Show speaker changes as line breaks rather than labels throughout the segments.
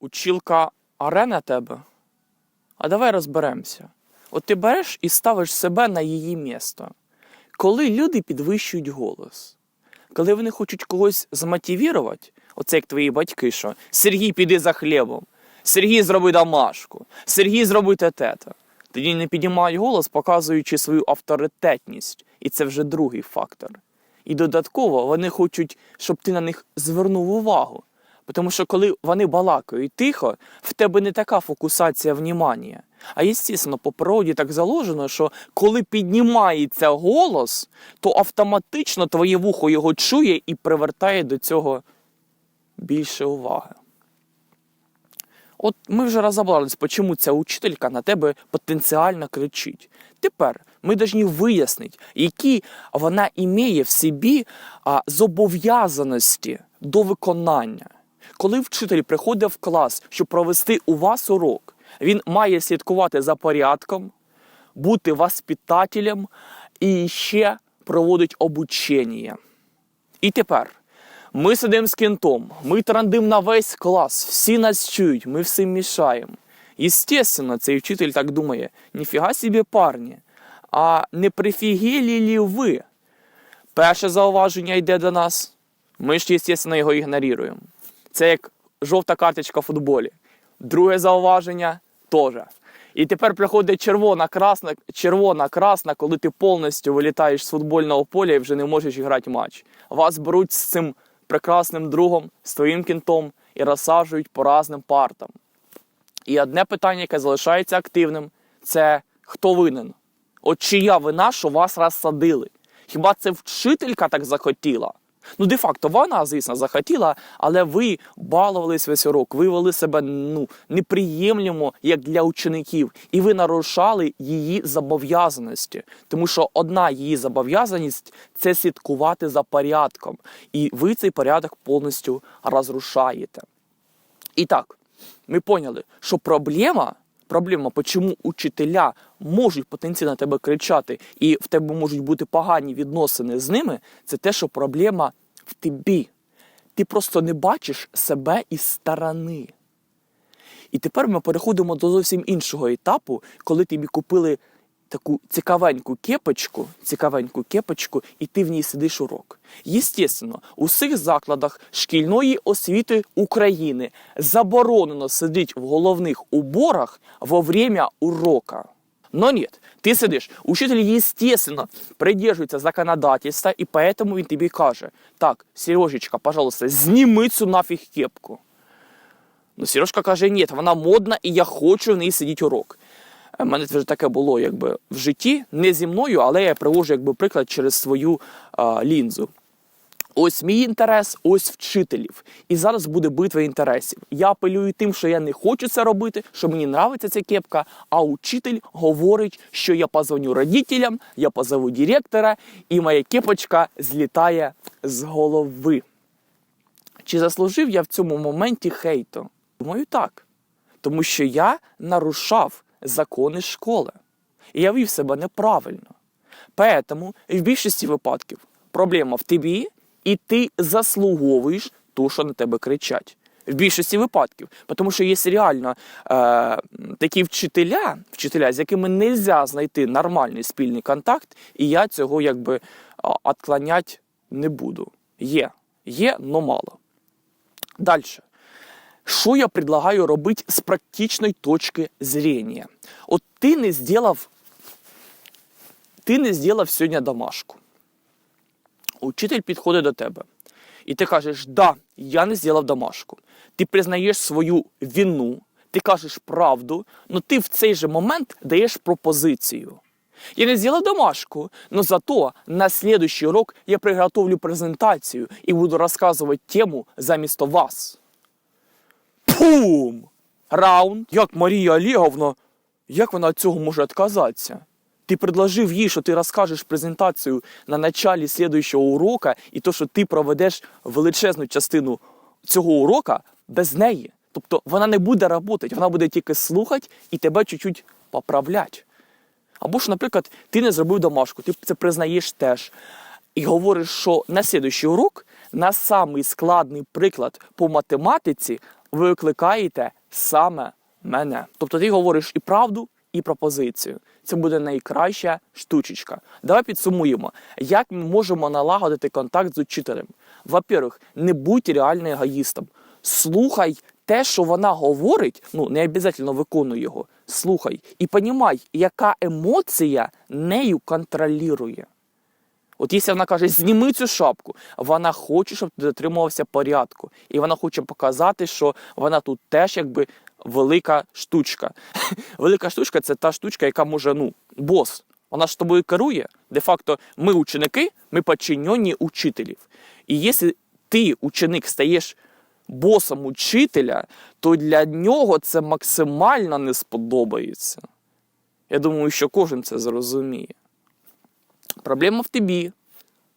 Училка оре на тебе? А давай розберемося. От ти береш і ставиш себе на її місто. Коли люди підвищують голос, коли вони хочуть когось змотивувати, оце як твої батьки, що Сергій, піди за хлібом, Сергій зроби домашку, Сергій зроби те-те-те. Тоді не піднімають голос, показуючи свою авторитетність. І це вже другий фактор. І додатково вони хочуть, щоб ти на них звернув увагу. Тому що коли вони балакають тихо, в тебе не така фокусація внімання. А естественно, по природі так заложено, що коли піднімається голос, то автоматично твоє вухо його чує і привертає до цього більше уваги. От ми вже розібрались, чому ця учителька на тебе потенціально кричить. Тепер ми повинні вияснити, які вона імеє в собі зобов'язаності до виконання. Коли вчитель приходить в клас, щоб провести у вас урок, він має слідкувати за порядком, бути воспитателем і ще проводить обучення. І тепер ми сидимо з кентом, ми трандим на весь клас, всі нас чують, ми всім мішаємо. Естественно, цей вчитель так думає: ніфіга собі парні, а не прифігелі лі ви? Перше зауваження йде до нас. Ми ж, естественно, його ігноруємо. Це як жовта карточка в футболі. Друге зауваження теж. І тепер приходить червона, красна, червона, красна, коли ти повністю вилітаєш з футбольного поля і вже не можеш грати матч. Вас беруть з цим прекрасним другом, з твоїм кінтом і розсаджують по різним партам. І одне питання, яке залишається активним, це хто винен? От чия вина, що вас розсадили? Хіба це вчителька так захотіла? Ну, де-факто, вона, звісно, захотіла, але ви балувались весь урок, ви вели себе ну, неприємлемо, як для учеників, і ви нарушали її зобов'язаності. Тому що одна її зобов'язаність це слідкувати за порядком. І ви цей порядок повністю розрушаєте. І так, ми поняли, що проблема, проблема, чому учителя можуть потенційно на тебе кричати, і в тебе можуть бути погані відносини з ними, це те, що проблема в тобі. Ти просто не бачиш себе із сторони. І тепер ми переходимо до зовсім іншого етапу, коли тобі купили таку цікавеньку кепочку, цікавеньку кепочку, і ти в ній сидиш урок. Єстественно, у всіх закладах шкільної освіти України заборонено сидіти в головних уборах во время урока. Но нет, ты сидишь, учитель, естественно, придерживается законодательства, и поэтому він тобі каже, так, Сережечка, пожалуйста, зніми цю нафіг кепку. Ну, Сережка каже, ні, вона модна і я хочу в ній сидіти урок. У мене це вже таке було якби в житті, не зі мною, але я привожу якби приклад через свою а, лінзу. Ось мій інтерес, ось вчителів. І зараз буде битва інтересів. Я апелюю тим, що я не хочу це робити, що мені нравиться ця кепка, а учитель говорить, що я позвоню родителям, я позову директора, і моя кепочка злітає з голови. Чи заслужив я в цьому моменті хейту? Думаю, так. Тому що я нарушав закони школи. І я вів себе неправильно. Поэтому в більшості випадків проблема в тобі, і ти заслуговуєш ту, що на тебе кричать. В більшості випадків. Тому що є реально е, такі вчителя, вчителя, з якими не можна знайти нормальний спільний контакт, і я цього якби відклонять не буду. Є, є, но мало. Далі. Що я предлагаю робити з практичної точки зрения? От ти не зробив, ти не зробив сьогодні домашку. Учитель підходить до тебе. І ти кажеш, да, я не зробив домашку. Ти признаєш свою вину, ти кажеш правду, але ти в цей же момент даєш пропозицію. Я не зробив домашку, но зато на следующий урок я приготовлю презентацію і буду розказувати тему замість вас. Пум! Раунд. Як Марія Олеговна, як вона від цього може відказатися? Ти предложив їй, що ти розкажеш презентацію на началі слідуючого урока, і то, що ти проведеш величезну частину цього урока без неї. Тобто вона не буде працювати, вона буде тільки слухати і тебе чуть-чуть поправляти. Або ж, наприклад, ти не зробив домашку, ти це признаєш теж. І говориш, що на слідуючий урок, на самий складний приклад по математиці, викликаєте саме мене. Тобто ти говориш і правду, і пропозицію. Це буде найкраща штучечка. Давай підсумуємо, як ми можемо налагодити контакт з учителем. Во-первых, не будь реально егоїстом. Слухай те, що вона говорить, ну не обов'язково виконуй його. Слухай і понімай, яка емоція нею контролює. От якщо вона каже, зніми цю шапку, вона хоче, щоб ти дотримувався порядку. І вона хоче показати, що вона тут теж якби велика штучка. велика штучка це та штучка, яка може, ну, бос. Вона ж тобою керує. Де-факто, ми ученики, ми подчинені учителів. І якщо ти, ученик, стаєш босом учителя, то для нього це максимально не сподобається. Я думаю, що кожен це зрозуміє. Проблема в тобі.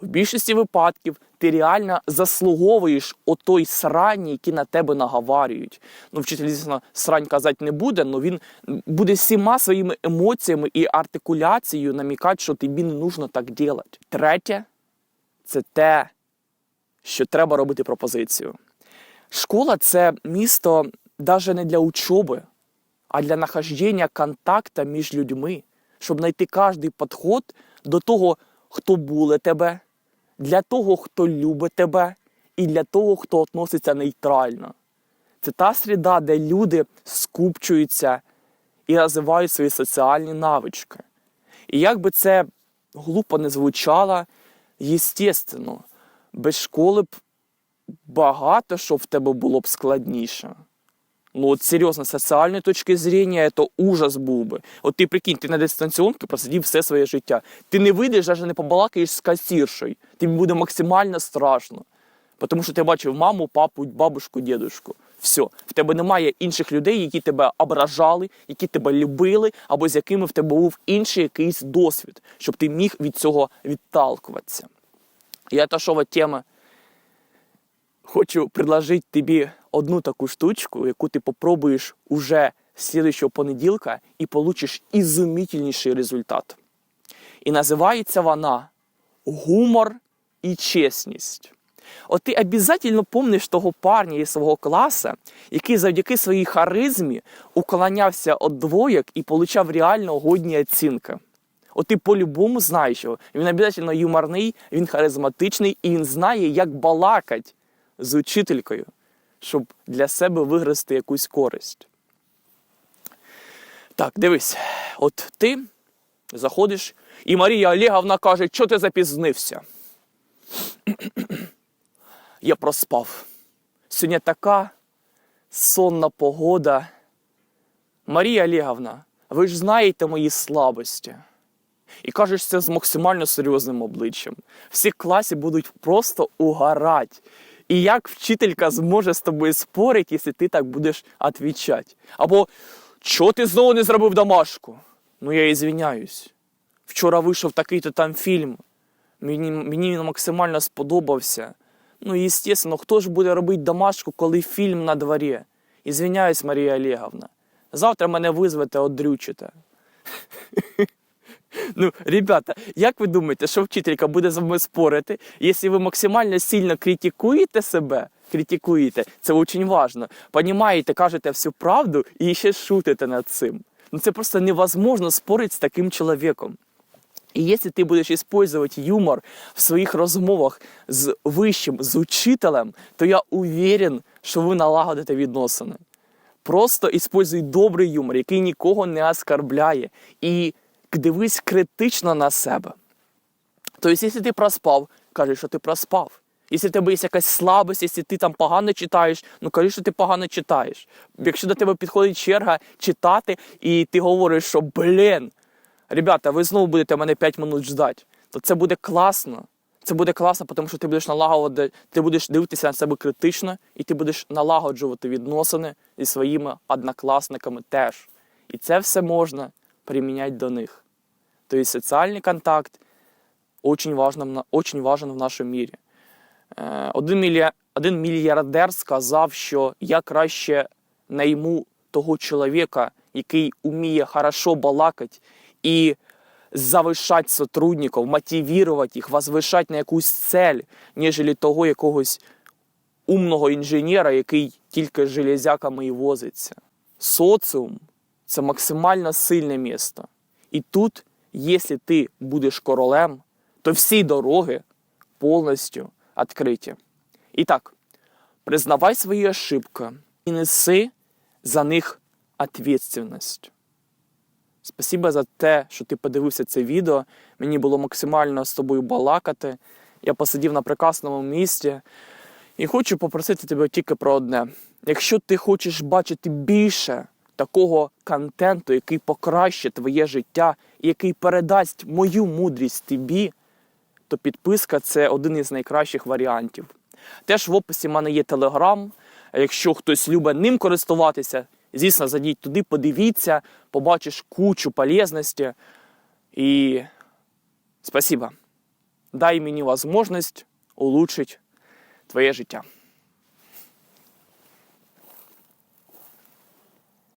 В більшості випадків ти реально заслуговуєш отой срань, які на тебе наговарюють. Ну, вчитель, звісно, срань казати не буде, але він буде всіма своїми емоціями і артикуляцією намікати, що тобі не нужно так робити. Третє це те, що треба робити пропозицію. Школа це місто навіть не для учоби, а для нахождення контакту між людьми, щоб знайти кожний підход до того, хто буле тебе, для того, хто любить тебе, і для того, хто відноситься нейтрально. Це та среда, де люди скупчуються і розвивають свої соціальні навички. І як би це глупо не звучало, єстественно, без школи б багато що в тебе було б складніше. Ну, от серйозно, з соціальної точки зрення, це ужас був би. От ти прикинь, ти на дистанціонці просидів все своє життя. Ти не вийдеш, навіть не побалакаєш з касіршою. Тобі буде максимально страшно. Тому що ти бачив маму, папу, бабушку, дідушку. Все. В тебе немає інших людей, які тебе ображали, які тебе любили, або з якими в тебе був інший якийсь досвід, щоб ти міг від цього відталкуватися. І отошов від теми хочу предложити тобі одну таку штучку, яку ти попробуєш уже з слідчого понеділка і получиш ізумітельніший результат. І називається вона гумор і чесність. От ти обов'язково помниш того парня із свого класу, який завдяки своїй харизмі уклонявся від двоєк і получав реально годні оцінки. От ти по-любому знаєш його. Він обов'язково юморний, він харизматичний і він знає, як балакать з учителькою, щоб для себе виграти якусь користь. Так, дивись, от ти заходиш, і Марія Олеговна каже, що ти запізнився. Я проспав. Сьогодні така сонна погода. Марія Олеговна, ви ж знаєте мої слабості. І кажеш це з максимально серйозним обличчям. Всі класі будуть просто угорати. І як вчителька зможе з тобою спорити, якщо ти так будеш відповідати? Або чого ти знову не зробив домашку? Ну я і. Вчора вийшов такий-то там фільм. Мені, мені він максимально сподобався. Ну, і, звісно, хто ж буде робити домашку, коли фільм на дворі? І звіняюсь, Марія Олеговна. Завтра мене визвете, одрючите. Ну, ребята, як ви думаєте, що вчителька буде з вами спорити, якщо ви максимально сильно критикуєте себе, критикуєте, це дуже важливо. Понімаєте, кажете всю правду і ще шутите над цим. Ну це просто невозможно спорити з таким чоловіком. І якщо ти будеш использовать юмор в своїх розмовах з вищим, з учителем, то я уверен, що ви налагодите відносини. Просто используй добрий юмор, який нікого не оскорбляє. І дивись критично на себе. Тобто, якщо ти проспав, кажи, що ти проспав. Якщо в тебе є якась слабость, якщо ти там погано читаєш, ну кажи, що ти погано читаєш. Якщо до тебе підходить черга читати, і ти говориш, що блін, ребята, ви знову будете мене 5 минут ждати, то це буде класно. Це буде класно, тому що ти будеш налагодити, ти будеш дивитися на себе критично, і ти будеш налагоджувати відносини зі своїми однокласниками теж. І це все можна приміняти до них. Тобто соціальний контакт очень важен, очень важен в нашому мірі. Е, один, мілья... Один мільярдер сказав, що я краще найму того чоловіка, який вміє хорошо балакати і завишати сотрудників, мотивувати їх, возвишати на якусь цель, ніж того якогось умного інженера, який тільки железяками і возиться. Соціум це максимально сильне місто. І тут, якщо ти будеш королем, то всі дороги повністю відкриті. І так, признавай свої ошибки і неси за них відповідальність. Спасибо за те, що ти подивився це відео. Мені було максимально з тобою балакати. Я посидів на прекрасному місці і хочу попросити тебе тільки про одне. Якщо ти хочеш бачити більше такого контенту, який покращить твоє життя і який передасть мою мудрість тобі, то підписка це один із найкращих варіантів. Теж в описі в мене є телеграм. Якщо хтось любить ним користуватися, звісно, зайдіть туди, подивіться, побачиш кучу полезності. І спасибо. Дай мені можливість улучшити твоє життя.